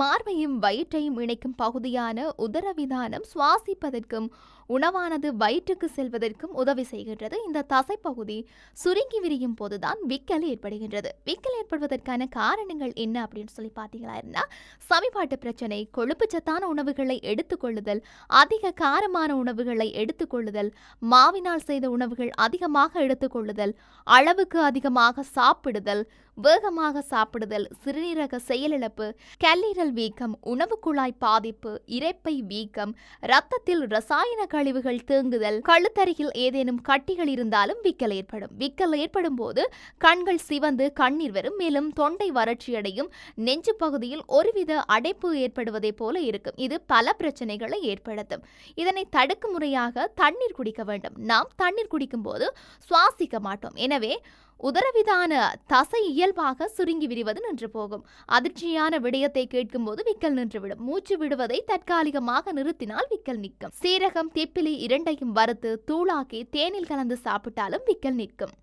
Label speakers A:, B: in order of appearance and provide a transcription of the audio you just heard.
A: மார்பையும் வயிற்றையும் இணைக்கும் பகுதியான உதரவிதானம் சுவாசிப்பதற்கும் உணவானது வயிற்றுக்கு செல்வதற்கும் உதவி செய்கின்றது. இந்த தசைப்பகுதி சுருங்கி விரியும் போதுதான் விக்கல் ஏற்படுகின்றது. விக்கல் ஏற்படுவதற்கான காரணங்கள் என்ன அப்படின்னு சொல்லி பார்த்தீங்களா இருந்தால் சமிபாட்டு பிரச்சனை கொழுப்பு சத்தான உணவுகளை எடுத்துக்கொள்ளுதல் அதிக காரமான உணவுகளை எடுத்துக்கொள்ளுதல் மாவினால் செய்த உணவுகள் அதிகமாக எடுத்துக்கொள்ளுதல் அளவுக்கு அதிகமாக சாப்பிடுதல் வேகமாக சாப்பிடுதல் சிறுநீரக செயலிழப்பு கல்லீரல் வீக்கம் உணவு குழாய் பாதிப்பு இரைப்பை வீக்கம் ரத்தத்தில் ரசாயன கழிவுகள் தேங்குதல் கழுத்தருகில் ஏதேனும் கட்டிகள் இருந்தாலும் விக்கல் ஏற்படும். விக்கல் ஏற்படும் போது கண்கள் சிவந்து கண்ணீர் வரும். மேலும் தொண்டை வறட்சியடையும். நெஞ்சு பகுதியில் ஒருவித அடைப்பு ஏற்படுவதை போல இருக்கும். இது பல பிரச்சனைகளை ஏற்படுத்தும். இதனை தடுக்கும் முறையாக தண்ணீர் குடிக்க வேண்டும். நாம் தண்ணீர் குடிக்கும் போது சுவாசிக்க மாட்டோம். எனவே உதரவிதான தசை இயல்பாக சுருங்கி விரிவது நின்று போகும். அதிர்ச்சியான விடயத்தை கேட்கும்போது விக்கல் நின்றுவிடும். மூச்சு விடுவதை தற்காலிகமாக நிறுத்தினால் விக்கல் நிற்கும் சீரகம் திப்பிலி இரண்டையும் வறுத்து தூளாக்கி தேனில் கலந்து சாப்பிட்டாலும் விக்கல் நிற்கும்